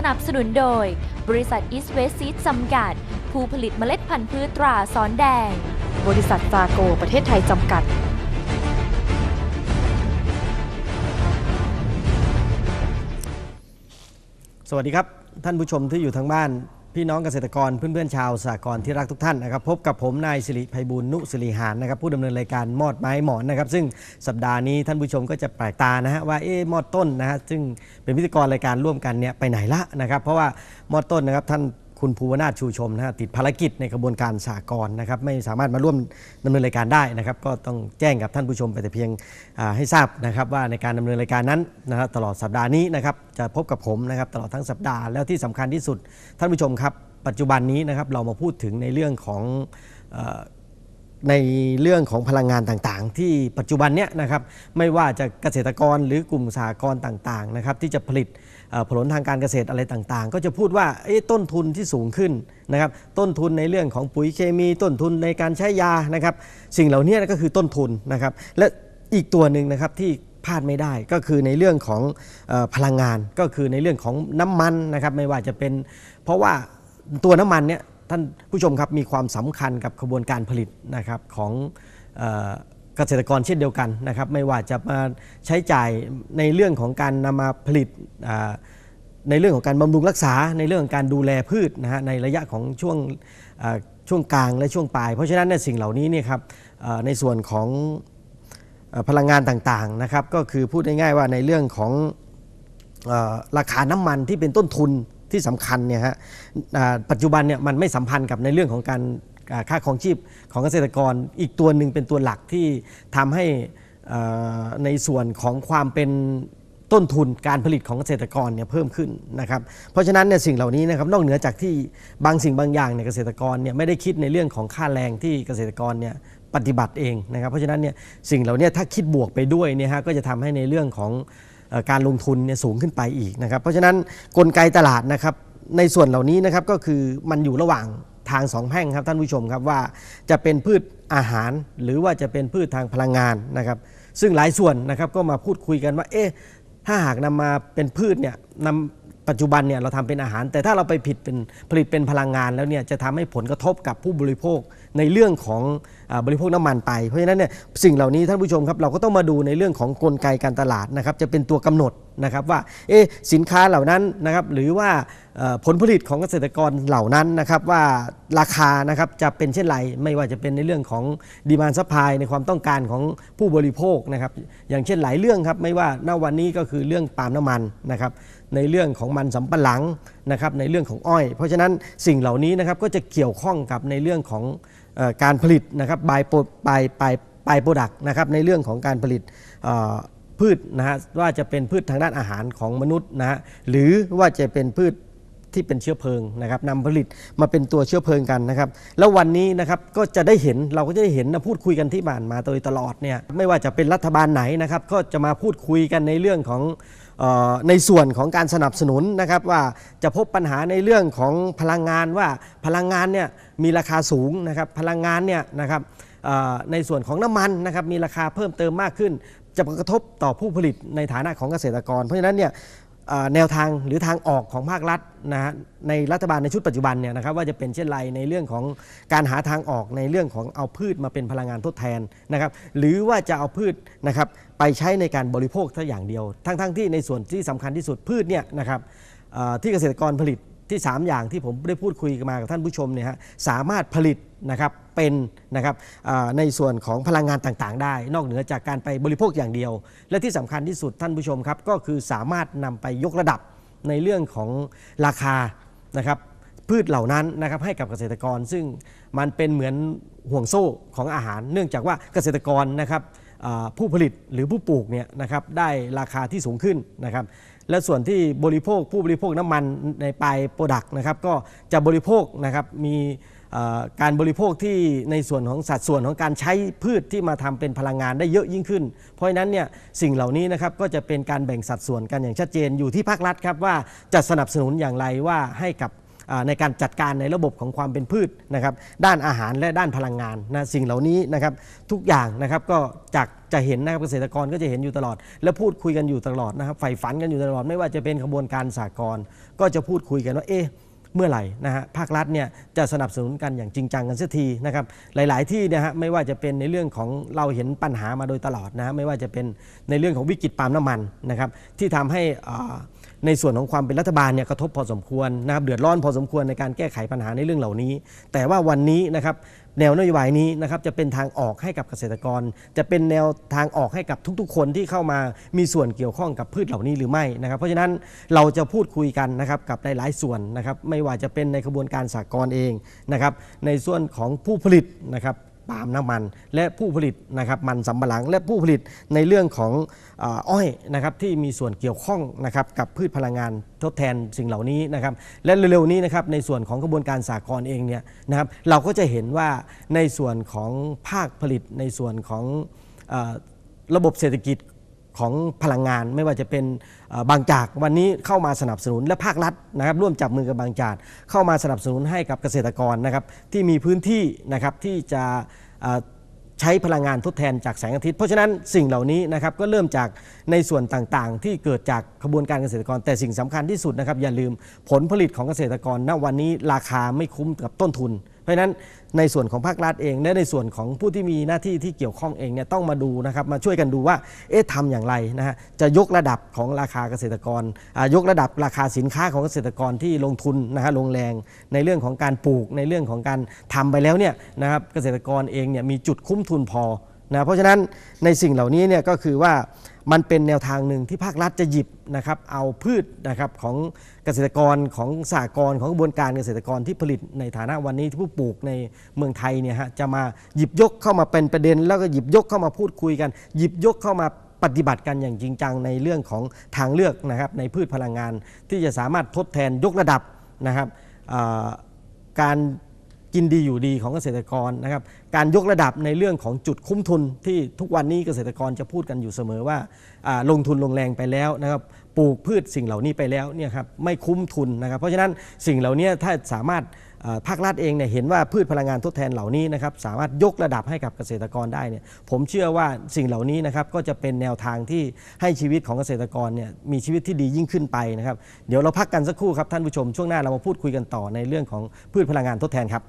รช่วงที่1สนับสนุนโดย บริษัท East West Seed จำกัด ผู้ผลิตเมล็ดพันธุ์พืชตราสอนแดง บริษัทฟาโกประเทศไทยจำกัด สวัสดีครับ ท่านผู้ชมที่อยู่ทางบ้าน พี่น้องเกษตรกรเพื่อนๆชาวสากลที่รักทุกท่านนะครับพบกับผมนายสิริภัยบูลนุสิริหานนะครับผู้ดำเนินรายการมอดไม้หมอนนะครับซึ่งสัปดาห์นี้ท่านผู้ชมก็จะแปลกตานะฮะว่าเอ๊มอดต้นนะฮะซึ่งเป็นพิธีกรรายการร่วมกันเนี่ยไปไหนละนะครับเพราะว่ามอดต้นนะครับท่าน คุณภูวนาถชูชมนะฮะติดภารกิจในกระบวนการสากลนะครับไม่สามารถมาร่วมดำเนินรายการได้นะครับ ก็ต้องแจ้งกับท่านผู้ชมไปแต่เพียงอ่าให้ทราบนะครับว่าในการดำเนินรายการนั้นนะครับตลอดสัปดาห์นี้นะครับจะพบกับผมนะครับตลอดทั้งสัปดาห์แล้วที่สำคัญที่สุดท่านผู้ชมครับ ปัจจุบันนี้นะครับเรามาพูดถึงในเรื่องของเอ่อ ในเรื่องของพลังงานต่างๆ ที่ปัจจุบันเนี้ยนะครับไม่ว่าจะเกษตรกรหรือกลุ่มสหกรณ์ต่างๆนะครับที่จะผลิต ผลทางการเกษตรอะไรต่างๆ ก็จะพูดว่าต้นทุนที่สูงขึ้นนะครับต้นทุนในเรื่องของปุ๋ยเคมี ต้นทุนในการใช้ยานะครับ สิ่งเหล่านี้ก็คือต้นทุนนะครับ และอีกตัวหนึ่งนะครับที่พลาดไม่ได้ก็คือในเรื่องของอพลังงานก็คือในเรื่องของน้ำมันนะครับไม่ว่าจะเป็น เพราะว่าตัวน้ำมันเนี่ยท่านผู้ชมครับมีความสำคัญกับกระบวนการผลิตนะครับของ เกษตรกรเช่นเดียวกันนะครับ ไม่ว่าจะมาใช้จ่ายในเรื่องของการนำมาผลิตในเรื่องของการบำรุงรักษาในเรื่องของการดูแลพืชนะฮะในระยะของช่วงช่วงกลางและช่วงปลาย เพราะฉะนั้นเนี่ยสิ่งเหล่านี้เนี่ยครับในส่วนของพลังงานต่างๆนะครับ ก็คือพูดง่ายๆว่าในเรื่องของราคาน้ำมันที่เป็นต้นทุนที่สำคัญเนี่ยฮะปัจจุบันเนี่ยมันไม่สัมพันธ์กับในเรื่องของการ ค่าของชีพของเกษตรกร อีกตัวหนึ่งเป็นตัวหลักที่ทำให้ในส่วนของความเป็นต้นทุนการผลิตของเกษตรกรเนี่ยเพิ่มขึ้นนะครับ เพราะฉะนั้นเนี่ยสิ่งเหล่านี้นะครับนอกเหนือจากที่บางสิ่งบางอย่างเนี่ยเกษตรกรเนี่ยไม่ได้คิดในเรื่องของค่าแรงที่เกษตรกรเนี่ยปฏิบัติเองนะครับ เพราะฉะนั้นเนี่ยสิ่งเหล่านี้ถ้าคิดบวกไปด้วยเนี่ยฮะก็จะทำให้ในเรื่องของการลงทุนเนี่ยสูงขึ้นไปอีกนะครับ เพราะฉะนั้นกลไกตลาดนะครับในส่วนเหล่านี้นะครับก็คือมันอยู่ระหว่าง ทางสองแพ่งครับท่านผู้ชมครับว่าจะเป็นพืชอาหารหรือว่าจะเป็นพืชทางพลังงานนะครับ ซึ่งหลายส่วนนะครับก็มาพูดคุยกันว่าเอ๊ะถ้าหากนำมาเป็นพืชเนี่ยนำ ปัจจุบันเนี่ยเราทำเป็นอาหาร แต่ถ้าเราไปผิดเป็นผลิตเป็นพลังงานแล้วเนี่ยจะทำให้ผลกระทบกับผู้บริโภคในเรื่องของอบริโภคน้ำมันไป เพราะฉะนั้นเนี่ยสิ่งเหล่านี้ท่านผู้ชมครับเราก็ต้องมาดูในเรื่องของกลไกการตลาดนะครับจะเป็นตัวกำหนดนะครับว่าเอสินค้าเหล่านั้นนะครับหรือว่าผลผลิตของเกษตรกรเหล่านั้นนะครับว่าราคานะครับจะเป็นเช่นไรไม่ว่าจะเป็นในเรื่องของดีมานซัพพลายในความต้องการของผู้บริโภคนะครับอย่างเช่นหลายเรื่องครับไม่ว่าณวันนี้ก็คือเรื่องปาล์มน้ำมันนะครับ ในเรื่องของมันสำปะหลังนะครับในเรื่องของอ้อย เพราะฉะนั้นสิ่งเหล่านี้นะครับก็จะเกี่ยวข้องกับในเรื่องของอการผลิตนะครับบายบายบายบายโปรดักต์นะครับในเรื่องของการผลิตพืชนะฮะว่าจะเป็นพืชทางด้านอาหารของมนุษย์นะฮะหรือว่าจะเป็นพืชที่เป็นเชื้อเพลิงนะครับนำผลิตมาเป็นตัวเชื้อเพลิงกันนะครับ แล้ววันนี้นะครับก็จะได้เห็นเราก็จะได้เห็นนะพูดคุยกันที่บ้านมาโดยตลอดเนี่ยไม่ว่าจะเป็นรัฐบาลไหนนะครับ ก็จะมาพูดคุยกันในเรื่องของ ในส่วนของการสนับสนุนนะครับว่าจะพบปัญหาในเรื่องของพลังงานว่าพลังงานเนี่ยมีราคาสูงนะครับพลังงานเนี่ยนะครับในส่วนของน้ำมันนะครับมีราคาเพิ่มเติมมากขึ้น จะกระทบต่อผู้ผลิตในฐานะของเกษตรกร เพราะฉะนั้นเนี่ย แนวทางหรือทางออกของภาครัฐนะฮะในรัฐบาลในชุดปัจจุบันเนี่ยนะครับว่าจะเป็นเช่นไรในเรื่องของการหาทางออกในเรื่องของเอาพืชมาเป็นพลังงานทดแทนนะครับหรือว่าจะเอาพืชนะครับไปใช้ในการบริโภคซะอย่างเดียว ทั้งๆที่ในส่วนที่สำคัญที่สุดพืชเนี่ยนะครับที่เกษตรกรผลิต ที่ 3 อย่างที่ผมได้พูดคุยมากับท่านผู้ชมเนี่ยฮะสามารถผลิตนะครับเป็นนะครับในส่วนของพลังงานต่างๆ ได้ นอกเหนือจากการไปบริโภคอย่างเดียว และที่สำคัญที่สุดท่านผู้ชมครับก็คือสามารถนำไปยกระดับในเรื่องของราคานะครับพืชเหล่านั้นนะครับให้กับเกษตรกรซึ่งมันเป็นเหมือนห่วงโซ่ของอาหาร เนื่องจากว่าเกษตรกรนะครับ ผู้ผลิตหรือผู้ปลูกเนี่ยนะครับได้ราคาที่สูงขึ้นนะครับและส่วนที่บริโภคผู้บริโภคน้ำมันในปลายโปรดักต์นะครับก็จะบริโภคนะครับมีการบริโภคที่ในส่วนของสัดส่วนของการใช้พืชที่มาทำเป็นพลังงานได้เยอะยิ่งขึ้น เพราะฉะนั้นเนี่ยสิ่งเหล่านี้นะครับก็จะเป็นการแบ่งสัดส่วนกันอย่างชัดเจนอยู่ที่ภาครัฐครับว่าจะสนับสนุนอย่างไรว่าให้กับ ในการจัดการในระบบของความเป็นพืชนะครับด้านอาหารและด้านพลังงานนะสิ่งเหล่านี้นะครับทุกอย่างนะครับก็จากจะเห็นนะครับเกษตรกรก็จะเห็นอยู่ตลอด และพูดคุยกันอยู่ตลอดนะครับใฝ่ฝันกันอยู่ตลอดไม่ว่าจะเป็นขบวนการสากลก็จะพูดคุยกันว่าเอ๊ะ เมื่อไหร่นะฮะภาครัฐเนี่ยจะสนับสนุนกันอย่างจริงจังกันเสียทีนะครับหลาย ๆ ที่นะฮะไม่ว่าจะเป็นในเรื่องของเราเห็นปัญหามาโดยตลอดนะฮะไม่ว่าจะเป็นในเรื่องของวิกฤตปาล์มน้ำมันนะครับที่ทำให้ในส่วนของความเป็นรัฐบาลเนี่ยกระทบพอสมควรนะครับเดือดร้อนพอสมควรในการแก้ไขปัญหาในเรื่องเหล่านี้ แต่ว่าวันนี้นะครับ แนวนโยบายนี้นะครับจะเป็นทางออกให้กับเกษตรกร จะเป็นแนวทางออกให้กับทุกๆ คนที่เข้ามามีส่วนเกี่ยวข้องกับพืชเหล่านี้หรือไม่นะครับ เพราะฉะนั้นเราจะพูดคุยกันนะครับกับหลายๆส่วนนะครับไม่ว่าจะเป็นในกระบวนการสากลเองนะครับในส่วนของผู้ผลิตนะครับ ปาล์มน้ำมัน และผู้ผลิตนะครับมันสำปะหลัง และผู้ผลิตในเรื่องของออ้อยนะครับที่มีส่วนเกี่ยวข้องนะครับกับพืชพลังงานทดแทนสิ่งเหล่านี้นะครับและเร็วๆนี้นะครับในส่วนของกระบวนการสากลเองเนี่ยนะครับเราก็จะเห็นว่าในส่วนของภาคผลิตในส่วนของอระบบเศรษฐกิจ ของพลังงานไม่ว่าจะเป็นบางจากวันนี้เข้ามาสนับสนุนและภาครัฐนะครับร่วมจับมือกับบางจากเข้ามาสนับสนุนให้กับเกษตรกรนะครับที่มีพื้นที่นะครับที่จะใช้พลังงานทดแทนจากแสงอาทิตย์ เพราะฉะนั้นสิ่งเหล่านี้นะครับก็เริ่มจากในส่วนต่างๆ ที่เกิดจากขบวนการเกษตรกร แต่สิ่งสำคัญที่สุดนะครับอย่าลืมผลผลิตของเกษตรกรณวันนี้ราคาไม่คุ้มกับต้นทุน ราะฉะนั้นในส่วนของภาครัฐเองและในส่วนของผู้ที่มีหน้าที่ที่เกี่ยวข้องเองเนี่ยต้องมาดูนะครับมาช่วยกันดูว่าเอ๊ะทำอย่างไรนะฮะจะยกระดับของราคาเกษตรกรยกระดับราคาสินค้าของเกษตรกรที่ลงทุนนะฮะลงแรง ในเรื่องของการปลูกในเรื่องของการทำไปแล้วเนี่ยนะครับเกษตรกรเองเนี่ยมีจุดคุ้มทุนพอ นะเพราะฉะนั้นในสิ่งเหล่านี้เนี่ยก็คือว่ามันเป็นแนวทางหนึ่งที่ภาครัฐจะหยิบนะครับเอาพืชนะครับของเกษตรกรของสหกรณ์ของกระบวนการเกษตรกรที่ผลิตในฐานะวันนี้ที่ผู้ปลูกในเมืองไทยเนี่ยฮะจะมาหยิบยกเข้ามาเป็นประเด็น แล้วก็หยิบยกเข้ามาพูดคุยกัน หยิบยกเข้ามาปฏิบัติกันอย่างจริงจังในเรื่องของทางเลือกนะครับในพืชพลังงานที่จะสามารถทดแทนยกระดับนะครับการ กินดีอยู่ดีของเกษตรกรนะครับ การยกระดับในเรื่องของจุดคุ้มทุนที่ทุกวันนี้เกษตรกรจะพูดกันอยู่เสมอว่าลงทุนลงแรงไปแล้วนะครับปลูกพืชสิ่งเหล่านี้ไปแล้วเนี่ยครับไม่คุ้มทุนนะครับ เพราะฉะนั้นสิ่งเหล่านี้ถ้าสามารถภาครัฐเองเนี่ยเห็นว่าพืชพลังงานทดแทนเหล่านี้นะครับสามารถยกระดับให้กับเกษตรกรได้เนี่ยผมเชื่อว่าสิ่งเหล่านี้นะครับก็จะเป็นแนวทางที่ให้ชีวิตของเกษตรกรเนี่ยมีชีวิตที่ดียิ่งขึ้นไปนะครับเดี๋ยวเราพักกันสักครู่ครับท่านผู้ชมช่วงหน้าเรามาพูดคุยกันต่อในเรื่องของพืชพลังงานทดแทนครับ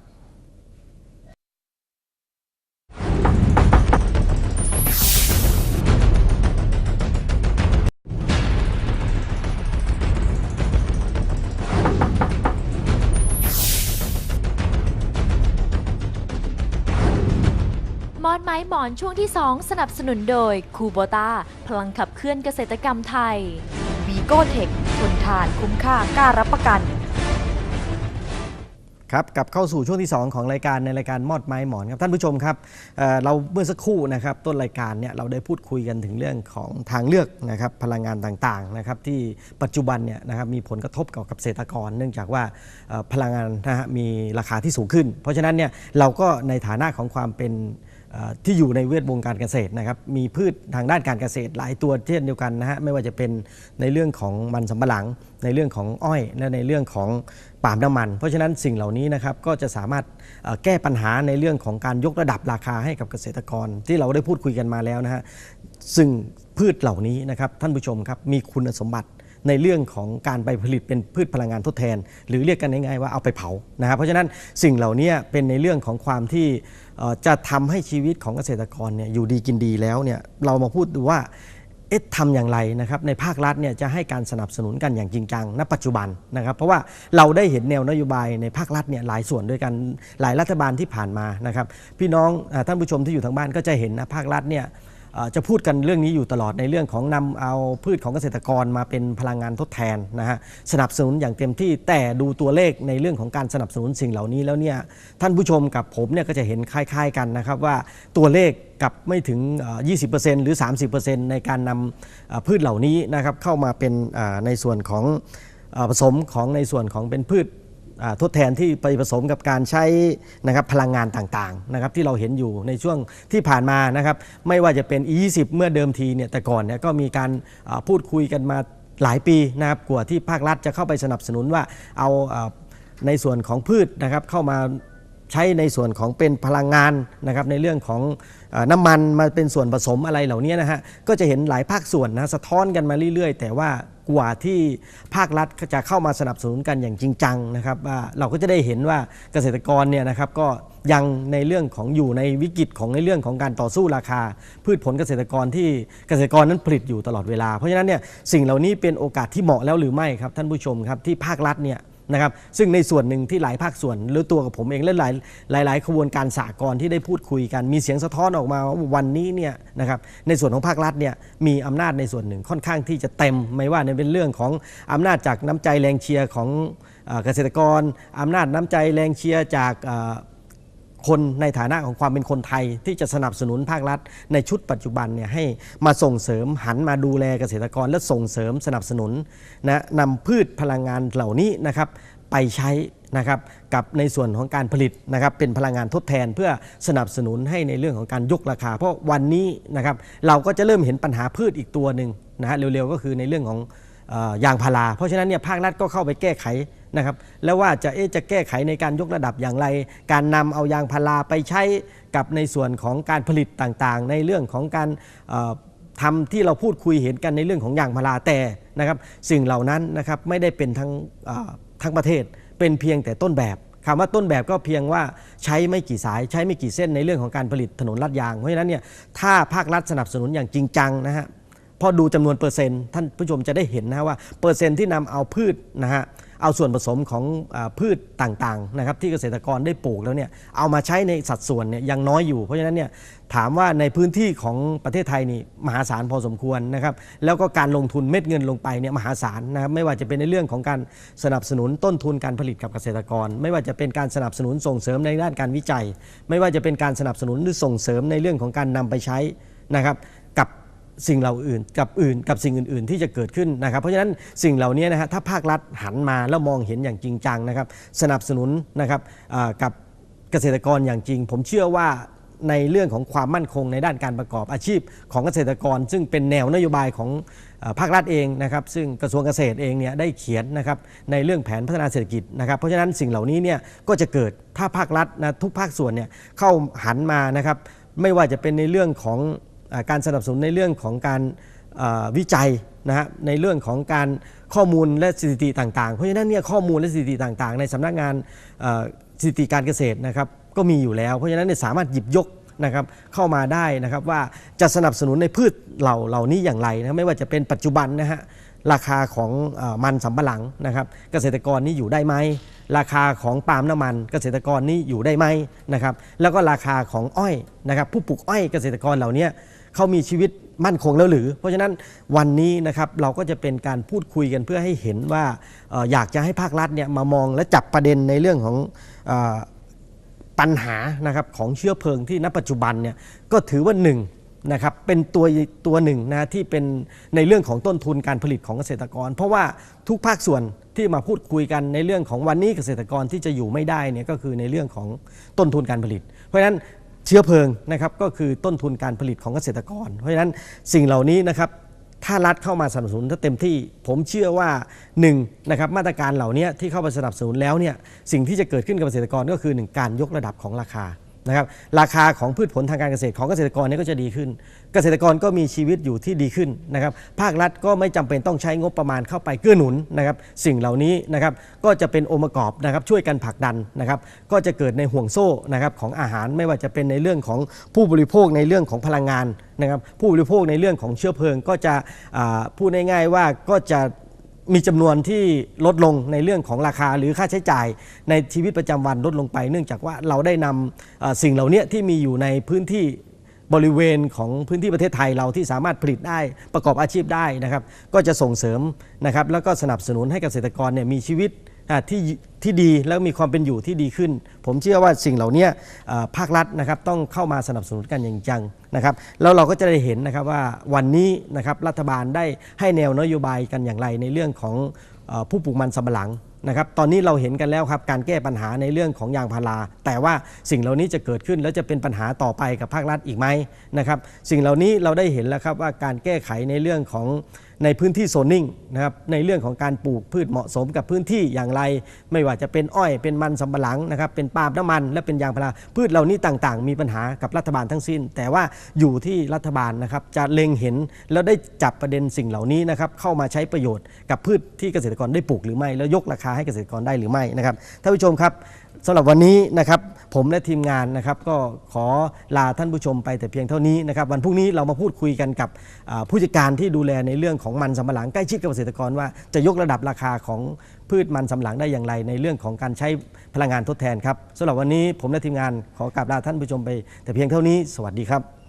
มอนไม้หมอนช่วงที่ 2 สนับสนุนโดยคูโบตาพลังขับเคลื่อนเกษตรกรรมไทยวีโกเทคทนทานคุ้มค่ากล้ารับประกันครับกลับเข้าสู่ช่วงที่ 2 ของรายการในรายการมอดไม้หมอนครับท่านผู้ชมครับเเราเมื่อสักครู่นะครับต้นรายการเนี่ยเราได้พูดคุยกันถึงเรื่องของทางเลือกนะครับพลังงานต่างๆนะครับที่ปัจจุบันเนี่ยนะครับมีผลกระทบกับเกษตรกร เนื่องจากว่าพลังงานนะฮะมีราคาที่สูงขึ้น เพราะฉะนั้นเนี่ยเราก็ในฐานะของความเป็น ที่อยู่ในเวทวงการเกษตรนะครับมีพืชทางด้านการเกษตรหลายตัวเช่นเดียวกันนะฮะไม่ว่าจะเป็นในเรื่องของมันสำปะหลัง ในเรื่องของอ้อยและในเรื่องของปาล์มน้ำมัน เพราะฉะนั้นสิ่งเหล่านี้นะครับก็จะสามารถแก้ปัญหาในเรื่องของการยกระดับราคาให้กับเกษตรกร ที่เราได้พูดคุยกันมาแล้วนะฮะซึ่งพืชเหล่านี้นะครับท่านผู้ชมครับมีคุณสมบัติ ในเรื่องของการไปผลิตเป็นพืชพลังงานทดแทน หรือเรียกกันง่ายๆว่าเอาไปเผานะครับเพราะฉะนั้นสิ่งเหล่านี้เป็นในเรื่องของความที่จะทำให้ชีวิตของเกษตรกรเนี่ยอยู่ดีกินดีแล้วเนี่ยเรามาพูดดูว่าเอ๊ะทำอย่างไรนะครับในภาครัฐเนี่ยจะให้การสนับสนุนกันอย่างจริงจังณปัจจุบันนะครับ เพราะว่าเราได้เห็นแนวนโยบายในภาครัฐเนี่ยหลายส่วนด้วยกันหลายรัฐบาลที่ผ่านมานะครับ พี่น้องท่านผู้ชมที่อยู่ทางบ้านก็จะเห็นนะภาครัฐเนี่ย จะพูดกันเรื่องนี้อยู่ตลอดในเรื่องของนำเอาพืชของเกษตรกรมาเป็นพลังงานทดแทนนะฮะสนับสนุนอย่างเต็มที่แต่ดูตัวเลขในเรื่องของการสนับสนุนสิ่งเหล่านี้แล้วเนี่ยท่านผู้ชมกับผมเนี่ยก็จะเห็นคล้าย ๆกันนะครับว่าตัวเลขกับไม่ถึง 20%หรือ 30%ในการนำพืชเหล่านี้นะครับเข้ามาเป็นในส่วนของผสมของในส่วนของเป็นพืช ทดแทนที่ไปผสมกับการใช้นะครับพลังงานต่างๆนะครับที่เราเห็นอยู่ในช่วงที่ผ่านมานะครับไม่ว่าจะเป็น E20 เมื่อเดิมทีเนี่ยแต่ก่อนเนี่ยก็มีการพูดคุยกันมาหลายปีนะครับกว่าที่ภาครัฐจะเข้าไปสนับสนุนว่าเอาอในส่วนของพืชนะครับเข้ามาใช้ในส่วนของเป็นพลังงานนะครับในเรื่องของอน้ำมันมาเป็นส่วนผสมอะไรเหล่านี้นะฮะก็จะเห็นหลายภาคส่วนนะสะท้อนกันมาเรื่อย ๆ แต่ว่า กว่าที่ภาครัฐจะเข้ามาสนับสนุนกันอย่างจริงจังนะครับว่าเราก็จะได้เห็นว่าเกษตรกรเนี่ยนะครับก็ยังในเรื่องของอยู่ในวิกฤตของในเรื่องของการต่อสู้ราคา พืชผลเกษตรกรที่เกษตรกรนั้นผลิตอยู่ตลอดเวลา เพราะฉะนั้นเนี่ยสิ่งเหล่านี้เป็นโอกาสที่เหมาะแล้วหรือไม่ครับท่านผู้ชมครับที่ภาครัฐเนี่ย นะครับซึ่งในส่วนหนึ่งที่หลายภาคส่วน หรือตัวกับผมเองและหลายหลายหลายขบวนการสากลที่ได้พูดคุยกัน มีเสียงสะท้อนออกมาว่าวันนี้เนี่ยนะครับในส่วนของภาครัฐเนี่ยมีอำนาจในส่วนหนึ่งค่อนข้างที่จะเต็ม ไม่ว่าในเป็นเรื่องของอำนาจจากน้ำใจแรงเชียร์ของเกษตรกรอำนาจน้ำใจแรงเชียร์จาก คนในฐานะของความเป็นคนไทยที่จะสนับสนุนภาครัฐ ในชุดปัจจุบันเนี่ยให้มาส่งเสริมหันมาดูแลเกษตรกรและส่งเสริมสนับสนุนนะนำพืชพลังงานเหล่านี้นะครับไปใช้นะครับกับในส่วนของการผลิตนะครับเป็นพลังงานทดแทนเพื่อสนับสนุนให้ในเรื่องของการยกราคา เพราะวันนี้นะครับเราก็จะเริ่มเห็นปัญหาพืชอีกตัวหนึ่งนะฮะเร็วๆก็คือในเรื่องของออยางพารา เพราะฉะนั้นเนี่ยภาครัฐก็เข้าไปแก้ไข นะครับแล้วว่าจะจะแก้ไขในการยกระดับอย่างไร การนำเอายางพาราไปใช้กับในส่วนของการผลิตต่างๆ ในเรื่องของการเอ่อทำที่เราพูดคุยเห็นกันในเรื่องของยางพาราแต่นะครับสิ่งเหล่านั้นนะครับไม่ได้เป็นทั้งทั้งประเทศเป็นเพียงแต่ต้นแบบคำว่าต้นแบบก็เพียงว่าใช้ไม่กี่สายใช้ไม่กี่เส้นในเรื่องของการผลิตถนนลาดยางเพราะฉะนั้นเนี่ยถ้าภาครัฐสนับสนุนอย่างจริงจังนะฮะพอดูจำนวนเปอร์เซ็นต์ท่านผู้ชมจะได้เห็นนะว่าเปอร์เซ็นต์ที่นำเอาพืชนะฮะ เอาส่วนผสมของอพืชต่างๆนะครับที่เกษตรกรได้ปลูกแล้วเนี่ยเอามาใช้ในสัดส่วนเนี่ยยังน้อยอยู่ เพราะฉะนั้นเนี่ยถามว่าในพื้นที่ของประเทศไทยนี่มหาศาลพอสมควรนะครับแล้วก็การลงทุนเม็ดเงินลงไปเนี่ยมหาศาลนะครับไม่ว่าจะเป็นในเรื่องของการสนับสนุนต้นทุนการผลิตกับเกษตรกร ไม่ว่าจะเป็นการสนับสนุนส่งเสริมในด้านการวิจัย ไม่ว่าจะเป็นการสนับสนุนหรือส่งเสริมในเรื่องของการนำไปใช้นะครับ สิ่งเหล่าอื่นกับอื่นกับสิ่งอื่น ๆ ที่จะเกิดขึ้นนะครับ เพราะฉะนั้นสิ่งเหล่านี้นะฮะถ้าภาครัฐหันมาแล้วมองเห็นอย่างจริงจังนะครับ สนับสนุนนะครับกับเกษตรกรอย่างจริง ผมเชื่อว่าในเรื่องของความมั่นคงในด้านการประกอบอาชีพของเกษตรกร ซึ่งเป็นแนวนโยบายของภาครัฐเองนะครับ ซึ่งกระทรวงเกษตรเองเนี่ยได้เขียนนะครับในเรื่องแผนพัฒนาเศรษฐกิจนะครับ เพราะฉะนั้นสิ่งเหล่านี้เนี่ยก็จะเกิดถ้าภาครัฐนะทุกภาคส่วนเนี่ยเข้าหันมานะครับ ไม่ว่าจะเป็นในเรื่องของ การสนับสนุนในเรื่องของการวิจัยนะฮะในเรื่องของการข้อมูลและสถิติต่างๆ เพราะฉะนั้นเนี่ยข้อมูลและสถิติต่างๆ ในสำนักงานสถิติการเกษตรนะครับก็มีอยู่แล้ว เพราะฉะนั้นเนี่ยสามารถหยิบยกนะครับเข้ามาได้นะครับว่าจะสนับสนุนในพืชเหล่าเหล่านี้อย่างไรนะไม่ว่าจะเป็นปัจจุบันนะฮะราคาของมันสำปะหลังนะครับ เกษตรกรนี่อยู่ได้ไหมราคาของปาล์มน้ำมัน เกษตรกรนี่อยู่ได้ไหมนะครับ แล้วก็ราคาของอ้อยนะครับ ผู้ปลูกอ้อยเกษตรกรเหล่านี้ เขามีชีวิตมั่นคงแล้วหรือ เพราะฉะนั้นวันนี้นะครับเราก็จะเป็นการพูดคุยกันเพื่อให้เห็นว่าอออยากจะให้ภาครัฐเนี่ยมามองและจับประเด็นในเรื่องของออปัญหานะครับของเชื้อเพลิงที่ณปัจจุบันเนี่ยก็ถือว่าหนึ่งนะครับเป็นตัวตัวหนึ่งนะที่เป็นในเรื่องของต้นทุนการผลิตของเกษตรกร เพราะว่าทุกภาคส่วนที่มาพูดคุยกันในเรื่องของวันนี้เกษตรกรที่จะอยู่ไม่ได้เนี่ยก็คือในเรื่องของต้นทุนการผลิต เพราะฉะนั้น เชื้อเพลิงนะครับก็คือต้นทุนการผลิตของเกษตรกร เพราะฉะนั้นสิ่งเหล่านี้นะครับถ้ารัฐเข้ามาสนับสนุนถ้าเต็มที่ผมเชื่อว่าหนึ่งนะครับมาตรการเหล่านี้ที่เข้ามาสนับสนุนแล้วเนี่ยสิ่งที่จะเกิดขึ้นกับเกษตรกรก็คือหนึ่งการยกระดับของราคา นะครับราคาของพืชผลทางการเกษตรของเกษตรกรนี่ก็จะดีขึ้น เกษตรกรก็มีชีวิตอยู่ที่ดีขึ้นนะครับภาครัฐก็ไม่จำเป็นต้องใช้งบประมาณเข้าไปเกื้อหนุนนะครับสิ่งเหล่านี้นะครับก็จะเป็นองค์ประกอบนะครับช่วยกันผลักดันนะครับก็จะเกิดในห่วงโซ่นะครับของอาหารไม่ว่าจะเป็นในเรื่องของผู้บริโภคในเรื่องของพลังงานนะครับผู้บริโภคในเรื่องของเชื้อเพลิงก็จะพูดง่ายๆว่าก็จะ มีจำนวนที่ลดลงในเรื่องของราคาหรือค่าใช้จ่ายในชีวิตประจำวันลดลงไป เนื่องจากว่าเราได้นำเอ่อสิ่งเหล่านี้ที่มีอยู่ในพื้นที่บริเวณของพื้นที่ประเทศไทยเราที่สามารถผลิตได้ประกอบอาชีพได้นะครับ ก็จะส่งเสริมนะครับ แล้วก็สนับสนุนให้เกษตรกรเนี่ยมีชีวิต ที่ที่ดีแล้วมีความเป็นอยู่ที่ดีขึ้น ผมเชื่อว่าสิ่งเหล่านี้ภาครัฐนะครับต้องเข้ามาสนับสนุนกันอย่างจังนะครับแล้วเราก็จะได้เห็นนะครับว่าวันนี้นะครับรัฐบาลได้ให้แนวนโยบายกันอย่างไรในเรื่องของอผู้ปลูกมันสำปะหลังนะครับตอนนี้เราเห็นกันแล้วครับการแก้ปัญหาในเรื่องของยางพารา แต่ว่าสิ่งเหล่านี้จะเกิดขึ้นแล้วจะเป็นปัญหาต่อไปกับภาครัฐอีกไหมนะครับสิ่งเหล่านี้เราได้เห็นแล้วครับว่าการแก้ไขในเรื่องของ ในพื้นที่โซนนิ่งนะครับในเรื่องของการปลูกพืชเหมาะสมกับพื้นที่อย่างไร ไม่ว่าจะเป็นอ้อยเป็นมันสำปะหลังนะครับเป็นปาล์มน้ำมัน และเป็นยางพาราพืชเหล่านี้ต่างๆ มีปัญหากับรัฐบาลทั้งสิ้น แต่ว่าอยู่ที่รัฐบาลนะครับจะเล็งเห็นแล้วได้จับประเด็นสิ่งเหล่านี้นะครับเข้ามาใช้ประโยชน์กับพืชที่เกษตรกรได้ปลูกหรือไม่ แล้วยกราคาให้เกษตรกรได้หรือไม่นะครับท่านผู้ชมครับ สำหรับวันนี้นะครับผมและทีมงานนะครับก็ขอลาท่านผู้ชมไปแต่เพียงเท่านี้นะครับวันพรุ่งนี้เรามาพูดคุยกันกับผู้จัดการที่ดูแลในเรื่องของมันสำปะหลังใกล้ชิดกับเกษตรกรว่าจะยกระดับราคาของพืชมันสำปะหลังได้อย่างไร ในเรื่องของการใช้พลังงานทดแทนครับสำหรับวันนี้ผมและทีมงานขอกราบลาท่านผู้ชมไปแต่เพียงเท่านี้ สวัสดีครับ